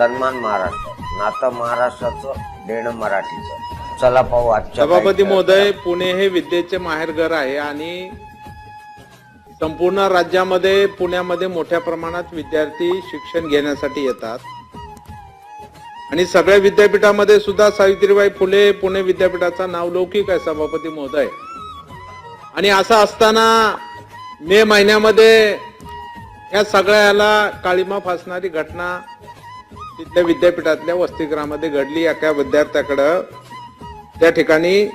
सन्मान महाराष्ट्र. नातं महाराष्ट्राचं देणं मराठीचं. चला पाहू आजच्या सभापती काही महोदय पुणे हे विद्येचे माहेरघर आहे आणि संपूर्ण राज्यामध्ये पुण्यामध्ये मोठ्या प्रमाणात विद्यार्थी शिक्षण घेण्यासाठी येतात. आणि सगळ्या विद्यापीठामध्ये सुद्धा सावित्रीबाई फुले पुणे विद्यापीठाचा नावलौकिक आहे सभापती महोदय. आणि असं असताना मे महिन्यामध्ये या सगळ्याला काळीमा फासणारी घटना तिथल्या विद्यापीठातल्या वसतिगृहामध्ये घडली एका विद्यार्थ्याकडं. त्या ठिकाणी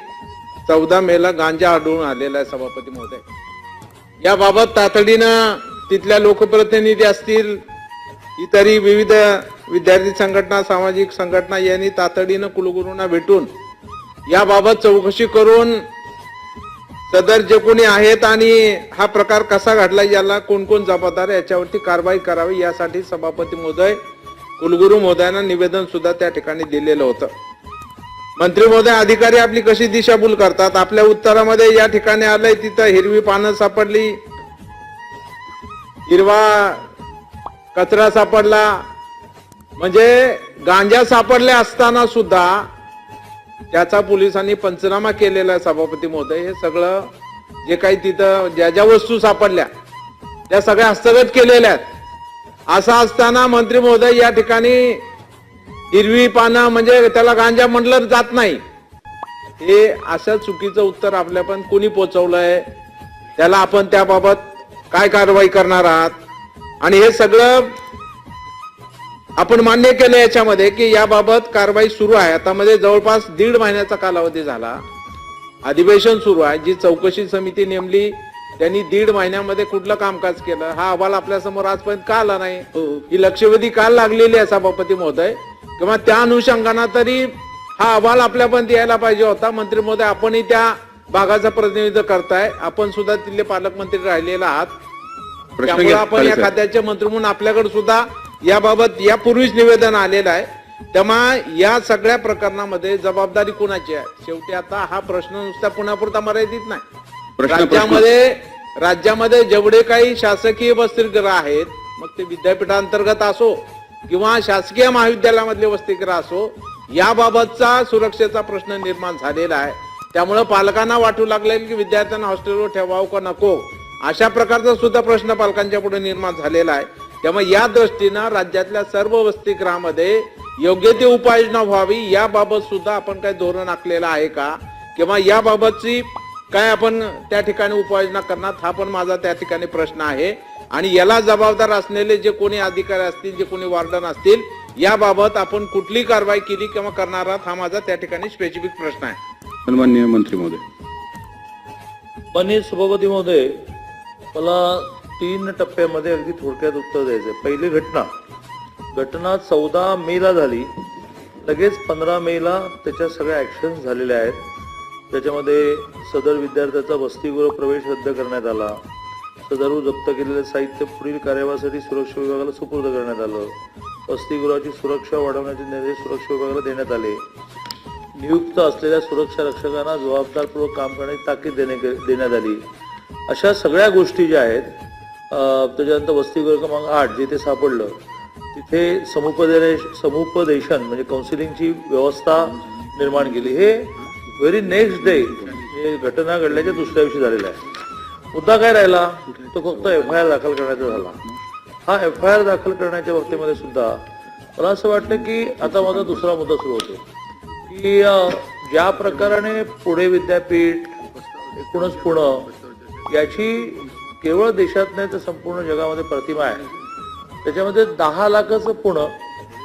चौदा मेला गांजा आढळून आलेला आहे सभापती महोदय. याबाबत तातडीनं तिथल्या लोकप्रतिनिधी असतील इतरही विविध विद्यार्थी संघटना सामाजिक संघटना यांनी तातडीनं कुलगुरूंना भेटून याबाबत चौकशी करून सदर जे कोणी आहेत आणि हा प्रकार कसा घडला याला कोण कोण जबाबदार याच्यावरती कारवाई करावी यासाठी सभापती महोदय कुलगुरू महोदयांना निवेदन सुद्धा त्या ठिकाणी दिलेलं होतं. मंत्री महोदय अधिकारी आपली कशी दिशाभूल करतात? आपल्या उत्तरामध्ये या ठिकाणी आलंय तिथं हिरवी पानं सापडली. हिरवा कचरा सापडला. म्हणजे गांजा सापडले असताना सुद्धा त्याचा पोलिसांनी पंचनामा केलेला आहे सभापती महोदय हे सगळं जे काही तिथं ज्या ज्या वस्तू सापडल्या त्या सगळ्या हस्तगत केलेल्या आहेत. असं असताना मंत्री महोदय या ठिकाणी हिरवी पानं म्हणजे त्याला गांजा म्हटलं जात नाही. हे असं चुकीचं उत्तर आपल्या पण कोणी पोचवलंय? त्याला आपण त्याबाबत काय कारवाई करणार आहात? आणि हे सगळं आपण मान्य केलं याच्यामध्ये की याबाबत कारवाई सुरू आहे. आता मध्ये जवळपास दीड महिन्याचा कालावधी झाला. अधिवेशन सुरू आहे जी चौकशी समिती नेमली त्यांनी दीड महिन्यामध्ये कुठलं कामकाज केलं? हा अहवाल आपल्यासमोर आजपर्यंत का आला नाही? ही. लक्षवेधी काल लागलेली आहे सभापती महोदय? किंवा त्या अनुषंगाने तरी हा अहवाल आपल्यापर्यंत यायला पाहिजे होता? मंत्री महोदय आपणही त्या भागाचं प्रतिनिधित्व करताय. आपण सुद्धा तिथले पालकमंत्री राहिलेला आहात. त्यामुळे आपण या खात्याचे मंत्री म्हणून आपल्याकडे सुद्धा याबाबत यापूर्वीच निवेदन आलेलं आहे. तेव्हा या सगळ्या प्रकरणामध्ये जबाबदारी कुणाची आहे? शेवटी आता हा प्रश्न नुसता पुण्यापुरता मर्यादित नाही. राज्यामध्ये राज्यामध्ये जेवढे काही शासकीय वसतिगृह आहेत मग ते विद्यापीठांतर्गत असो किंवा शासकीय महाविद्यालयामधले वसतिगृह असो याबाबतचा सुरक्षेचा प्रश्न निर्माण झालेला आहे. त्यामुळे पालकांना वाटू लागले की विद्यार्थ्यांना हॉस्टेलवर ठेवावं का नको? अशा प्रकारचा सुद्धा प्रश्न पालकांच्या पुढे निर्माण झालेला आहे. त्यामुळे या दृष्टीनं राज्यातल्या सर्व वसतिगृहामध्ये योग्य ती उपाययोजना व्हावी याबाबत सुद्धा आपण काही धोरण आखलेलं आहे का? किंवा याबाबतची काय आपण त्या ठिकाणी उपाययोजना करणार? हा पण माझा त्या ठिकाणी प्रश्न आहे. आणि याला जबाबदार असलेले जे कोणी अधिकारी असतील जे कोणी वार्डन असतील याबाबत आपण कुठली कारवाई केली किंवा करणार आहात हा माझा त्या ठिकाणी स्पेसिफिक प्रश्न आहे. सन्मान्य मंत्री महोदय. माननीय सभापती महोदय मला तीन टप्प्यामध्ये अगदी थोडक्यात उत्तर द्यायचं आहे पहिली घटना घटना चौदा मेला झाली. लगेच पंधरा मेला त्याच्या सगळ्या ॲक्शन झालेल्या आहेत. त्याच्यामध्ये सदर विद्यार्थ्याचा वसतिगृह प्रवेश रद्द करण्यात आला. सदर जप्त केलेलं साहित्य पुढील कार्यवाहीसाठी सुरक्षा विभागाला सुपूर्द करण्यात आलं. वसतिगृहाची सुरक्षा वाढवण्याचे निर्देश सुरक्षा विभागाला देण्यात आले. नियुक्त असलेल्या सुरक्षा रक्षकांना जबाबदारपूर्वक काम करण्याची ताकीद देणे देण्यात आली. अशा सगळ्या गोष्टी ज्या आहेत त्याच्यानंतर वसतिगृह क्रमांक आठ जिथे सापडलं तिथे समुपदेश समुपदेशन म्हणजे काउन्सिलिंगची व्यवस्था निर्माण केली. हे व्हेरी नेक्स्ट डे हे घटना घडल्याच्या दुसऱ्या दिवशी झालेल्या आहे. मुद्दा काय राहिला? तो फक्त एफ आय आर दाखल करण्याचा झाला. हा एफ आय आर दाखल करण्याच्या बाबतीमध्ये सुद्धा मला असं वाटतं की आता माझा दुसरा मुद्दा सुरू होतो. की ज्या प्रकाराने पुणे विद्यापीठ एकूणच पुणं याची केवळ देशात नाही तर संपूर्ण जगामध्ये प्रतिमा आहे. त्याच्यामध्ये दहा लाखाचं पुणं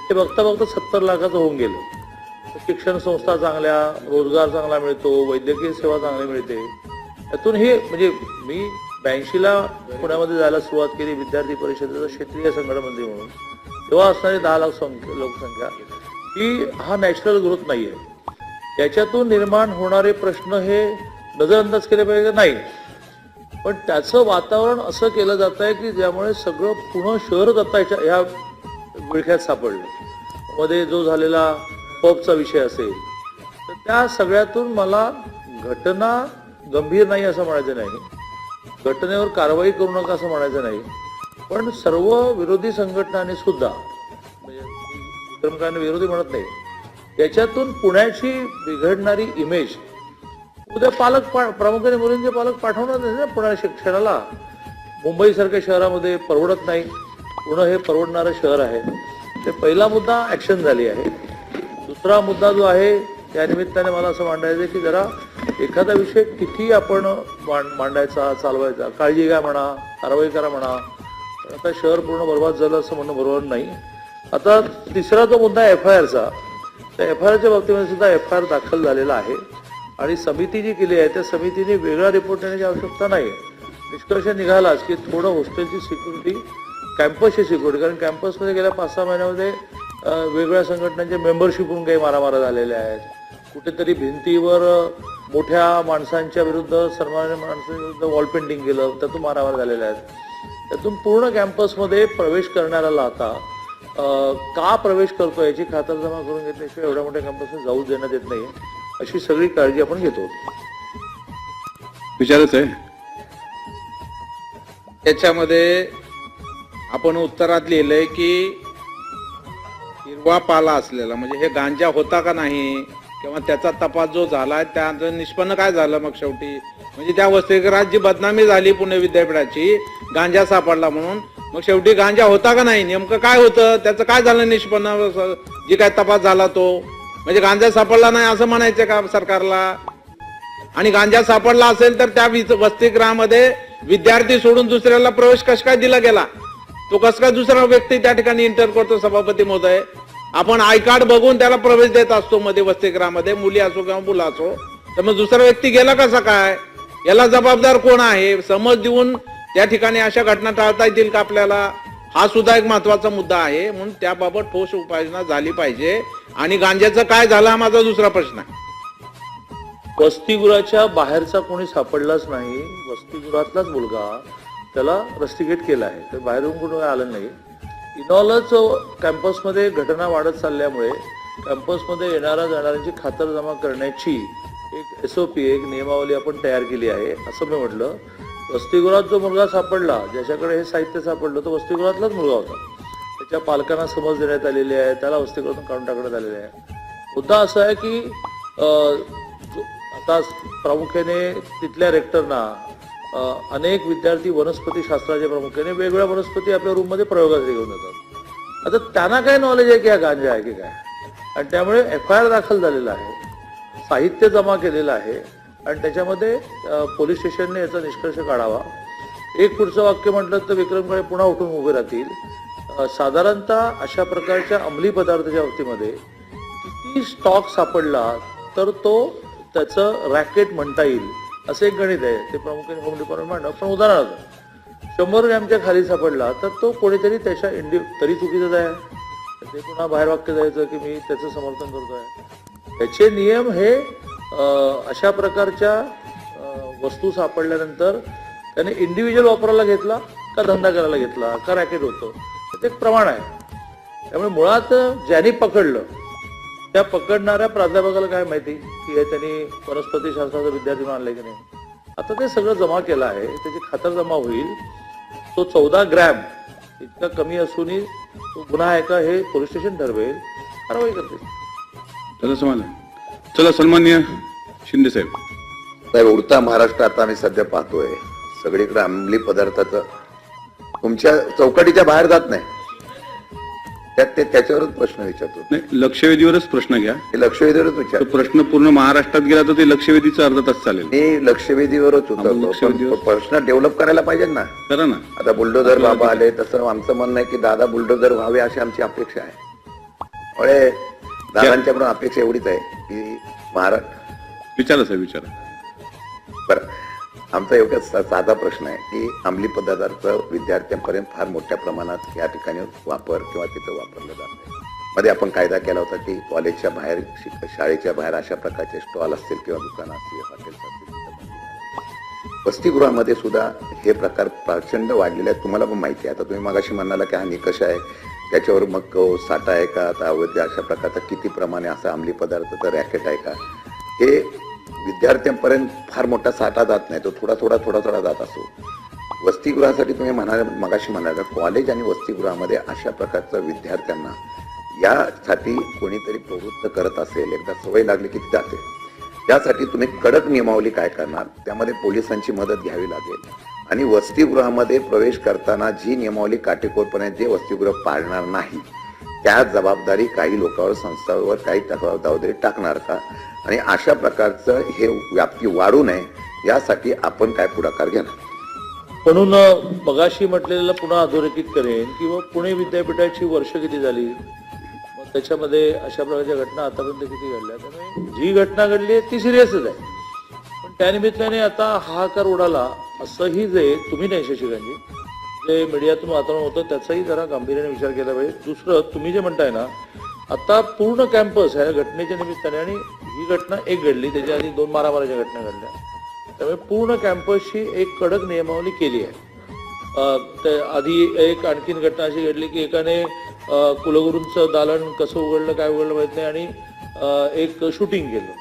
हे बघता बघता सत्तर लाखाचं होऊन गेलं. शिक्षण संस्था चांगल्या रोजगार चांगला मिळतो वैद्यकीय सेवा चांगली मिळते. यातून हे म्हणजे मी ब्याऐंशीला पुण्यामध्ये जायला सुरुवात केली विद्यार्थी परिषदेचा क्षेत्रीय संघटन म्हणून. तेव्हा असणारी दहा लाख संख्या लोकसंख्या. ही हा नॅचरल ग्रोथ नाही आहे याच्यातून निर्माण होणारे प्रश्न हे नजरअंदाज केले पाहिजे नाही. पण त्याचं वातावरण असं केलं जात आहे की ज्यामुळे सगळं पुणे शहरच आता याच्या ह्या विळख्यात सापडलं. मध्ये जो झालेला पबचा विषय असेल तर त्या सगळ्यातून मला घटना गंभीर नाही असं म्हणायचं नाही. घटनेवर कारवाई करू नका असं म्हणायचं नाही. पण सर्व विरोधी संघटनांनी सुद्धा म्हणजे विक्रम विरोधी म्हणत नाही त्याच्यातून पुण्याची बिघडणारी इमेज उद्या पालक पा- प्रामुख्याने मुलींचे पालक पाठवणार नाही ना पुण्या शिक्षणाला मुंबईसारख्या शहरामध्ये परवडत नाही. पुणे हे परवडणारं शहर आहे. ते पहिला मुद्दा ॲक्शन झाली आहे. दुसरा मुद्दा जो आहे त्या निमित्ताने मला असं मांडायचं आहे की जरा एखादा विषय किती आपण मांड मांडायचा चालवायचा. काळजी घ्या म्हणा कारवाई करा म्हणा. आता शहर पूर्ण बर्बाद झालं असं म्हणणं बरोबर नाही. आता तिसरा जो मुद्दा एफ आय आरचा त्या एफ आय आरच्या बाबतीमध्ये सुद्धा एफ आय आर दाखल झालेला आहे. आणि समिती जी केली आहे त्या समितीने वेगळा रिपोर्ट देण्याची आवश्यकता नाही. निष्कर्ष निघालाच की थोडं हॉस्टेलची सिक्युरिटी कॅम्पसची सिक्युरिटी कारण कॅम्पसमध्ये गेल्या पाच सहा महिन्यामध्ये अं, वेगवेगळ्या संघटनांचे मेंबरशिप होऊन काही मारामारा झालेल्या आहेत. कुठेतरी भिंतीवर मोठ्या माणसांच्या विरुद्ध सर्वसामान्य माणसांविरुद्ध वॉल पेंटिंग केलं त्यातून मारामार झालेल्या आहेत. त्यातून पूर्ण कॅम्पसमध्ये प्रवेश करणाऱ्याला आता का प्रवेश करतो याची खातरजमा करून घेतल्याशिवाय एवढ्या मोठ्या कॅम्पसमध्ये जाऊ देण्यात येत नाही अशी सगळी काळजी आपण घेतो. विचारच आहे. त्याच्यामध्ये आपण उत्तरात लिहिलंय की हिरवा पाला असलेला. म्हणजे हे गांजा होता का नाही? किंवा त्याचा तपास जो झाला त्याचं निष्पन्न काय झालं मग शेवटी? म्हणजे त्या वसतिगृहात जी बदनामी झाली पुणे विद्यापीठाची गांजा सापडला म्हणून. मग शेवटी गांजा होता का नाही? नेमकं काय होतं? त्याचं काय झालं निष्पन्न? जी काय तपास झाला तो. म्हणजे गांजा सापडला नाही असं म्हणायचं का सरकारला? आणि गांजा सापडला असेल तर त्या विच- वसतिगृहामध्ये विद्यार्थी सोडून दुसऱ्याला प्रवेश कस काय दिला गेला? तो कस काय दुसरा व्यक्ती त्या ठिकाणी इंटर करतो? सभापती महोदय. आपण आय कार्ड बघून त्याला प्रवेश देत असतो मध्ये वसतिगृहामध्ये. मुली असो किंवा मुलं असो. तर मग दुसरा व्यक्ती गेला कसा काय? याला जबाबदार कोण आहे? समज देऊन त्या ठिकाणी अशा घटना टाळता येतील का आपल्याला? हा सुद्धा एक महत्त्वाचा मुद्दा आहे. म्हणून त्याबाबत ठोस उपाययोजना झाली पाहिजे. आणि गांजाचं काय झालं हा माझा दुसरा प्रश्न आहे. वसतिगृहाच्या बाहेरचा कोणी सापडलाच नाही. वसतिगृहातलाच मुलगा त्याला रस्टिकेट केला आहे. तर बाहेरून कोणी आलं नाही. इनॉलच कॅम्पसमध्ये घटना वाढत चालल्यामुळे कॅम्पसमध्ये येणाऱ्या जाणाऱ्यांची खातरजमा करण्याची एक एस ओ पी एक नियमावली आपण तयार केली आहे असं मी म्हटलं. वसतिगृहात जो मुलगा सापडला ज्याच्याकडे हे साहित्य सापडलं तो वसतिगृहातलाच मुलगा होता. त्याच्या पालकांना समज देण्यात आलेली आहे त्याला वसतिगृहातून काढून टाकण्यात आलेले आहे. मुद्दा असा आहे की आता प्रामुख्याने तिथल्या रेक्टरना अनेक विद्यार्थी वनस्पतीशास्त्राचे प्रामुख्याने वेगवेगळ्या वनस्पती आपल्या रूममध्ये प्रयोगासाठी घेऊन जातात आता त्यांना काय नॉलेज आहे की हा गांजा आहे की काय? आणि त्यामुळे एफ आय आर दाखल झालेला आहे. साहित्य जमा केलेलं आहे. आणि त्याच्यामध्ये पोलीस स्टेशनने याचा निष्कर्ष काढावा. एक पुढचं वाक्य म्हटलं तर विक्रमकडे पुन्हा उठून उभे राहतील. साधारणतः अशा प्रकारच्या अंमली पदार्थाच्या बाबतीमध्ये किती स्टॉक सापडला तर तो त्याचं रॅकेट म्हणता येईल. असं एक गणित आहे. ते प्रामुख्याने होम डिपार्टमेंट मांडलं. पण उदाहरणार्थ शंभर ग्रॅमच्या खाली सापडला तर तो कोणीतरी त्याच्या इंडि तरी चुकीचंच आहे. ते पुन्हा बाहेर वाक्य जायचं की मी त्याचं समर्थन करतो आहे त्याचे नियम हे अशा प्रकारच्या वस्तू सापडल्यानंतर त्याने इंडिव्हिज्युअल वापरायला घेतला का धंदा करायला घेतला का रॅकेट होतं. ते एक प्रमाण आहे. त्यामुळे मुळात ज्यांनी पकडलं त्या पकडणाऱ्या प्राध्यापकाला काय माहिती? की हे त्यांनी वनस्पती शास्त्राचा विद्यार्थी म्हणून आणले की नाही? आता ते सगळं जमा केलं आहे. त्याची खातर जमा होईल. तो चौदा ग्रॅम इतका कमी असूनही तो गुन्हा आहे का हे पोलीस स्टेशन ठरवेल. कारवाई समाधान. चला सन्मान्य शिंदे साहेब. साहेब उडता महाराष्ट्र आता आम्ही सध्या पाहतोय. सगळीकडे अंमली पदार्थाचं. तुमच्या चौकटीच्या बाहेर जात नाही. त्यात ते त्याच्यावरच प्रश्न विचारतो. नाही लक्षवेधीवरच प्रश्न घ्या. हे लक्षवेधीवरच तो विचार प्रश्न पूर्ण महाराष्ट्रात गेला तर ते लक्षवेधीचा अर्धा तास चालेल. मी लक्षवेधीवरच लक्षवेधीवर- पण प्रश्न डेव्हलप करायला पाहिजे ना. करा ना. आता बुलडोझर बाबा आले तसं आमचं म्हणणं आहे की दादा बुलडोझर व्हावे अशी आमची अपेक्षा आहे. त्यामुळे दादांच्याकडून अपेक्षा एवढीच आहे की महाराष्ट्र विचारा साहेब विचारा. बरं. आमचा एवढा साधा प्रश्न आहे की अंमली पदार्थ विद्यार्थ्यांपर्यंत फार मोठ्या प्रमाणात या ठिकाणी वापर किंवा तिथं वापरलं जात आहे मध्ये आपण कायदा केला होता की कॉलेजच्या बाहेर शाळेच्या बाहेर अशा प्रकारचे स्टॉल असतील किंवा दुकानं असतील हॉटेल्स असतील वसतिगृहामध्ये सुद्धा हे प्रकार प्रचंड वाढलेले आहेत. तुम्हाला पण माहिती आहे. आता तुम्ही मगाशी म्हणाला की हा निकष आहे. त्याच्यावर मग साठा आहे का? आता अवैध अशा प्रकारचा किती प्रमाणे असा अंमली पदार्थाचं रॅकेट आहे का? हे विद्यार्थ्यांपर्यंत फार मोठा साठा जात नाही. तो थोडा थोडा थोडा थोडा जात असतो. वसतिगृहासाठी तुम्ही म्हणाल मगाशी म्हणाला कॉलेज आणि वसतिगृहामध्ये अशा प्रकारचं विद्यार्थ्यांना यासाठी कोणीतरी प्रवृत्त करत असेल एकदा सवय लागली की जाते. त्यासाठी तुम्ही कडक नियमावली काय करणार? त्यामध्ये पोलिसांची मदत घ्यावी लागेल. आणि वसतिगृहामध्ये प्रवेश करताना जी नियमावली काटेकोरपणे जे वसतिगृह पाळणार नाही त्या जबाबदारी काही लोकांवर संस्थांवर काही जबाबदारी टाकणार का? आणि अशा प्रकारचं हे व्याप्ती वाढू नये यासाठी आपण काय पुढाकार घेणार? म्हणून मगाशी म्हटलेलं पुन्हा अधोरेखित करेन किंवा पुणे विद्यापीठाची वर्ष किती झाली? मग त्याच्यामध्ये अशा प्रकारच्या घटना आतापर्यंत किती घडल्या? त्यामुळे जी घटना घडली आहे ती सिरियसच आहे. पण त्यानिमित्ताने आता हाहाकार उडाला असंही जे तुम्ही नाही शशिकांतजी. जे मीडियातून वातावरण होतं त्याचाही जरा गांभीर्याने विचार केला पाहिजे. दुसरं तुम्ही जे म्हणताय ना आता पूर्ण कॅम्पस ह्या घटनेच्या निमित्ताने आणि ही घटना एक घडली त्याच्या आधी दोन मारामाराच्या घटना घडल्या. त्यामुळे पूर्ण कॅम्पसची एक कडक नियमावली केली आहे. आधी एक आणखीन घटना अशी घडली की एकाने कुलगुरूंचं दालन कसं उघडलं काय उघडलं माहीत नाही आणि एक शूटिंग केलं.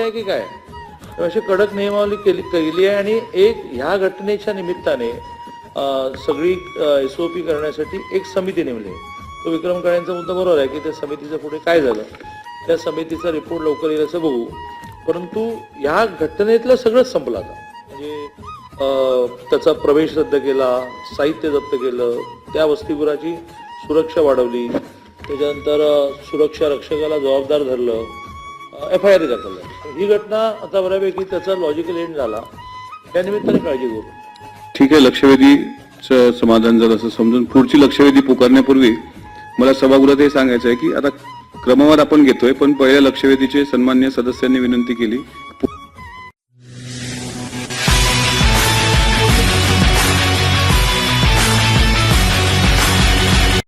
आहे की काय? अशी कडक नियमावली केली केली आहे आणि एक ह्या घटनेच्या निमित्ताने सगळी एस ओ पी करण्यासाठी एक समिती नेमली आहे. तो विक्रम काळेंचा मुद्दा बरोबर आहे की त्या समितीचं पुढे काय झालं? त्या समितीचा रिपोर्ट लवकर येईल असं बघू. परंतु ह्या घटनेतलं सगळंच संपलं आता. म्हणजे त्याचा प्रवेश रद्द केला साहित्य जप्त केलं त्या वसतिगृहाची सुरक्षा वाढवली त्याच्यानंतर सुरक्षा रक्षकाला जबाबदार धरलं एफ आय आर दाखल ही घटना आता बऱ्यापैकी त्याचा लॉजिकल एंड झाला. त्यानिमित्ताने काळजी करू ठीक आहे लक्षवेधीचं समाधान झालं असं समजून पुढची लक्षवेधी पुकारण्यापूर्वी मला सभागृहात हे सांगायचं आहे की आता क्रमवार आपण घेतोय पण पहिल्या लक्षवेधीचे सन्मान्य सदस्यांनी विनंती केली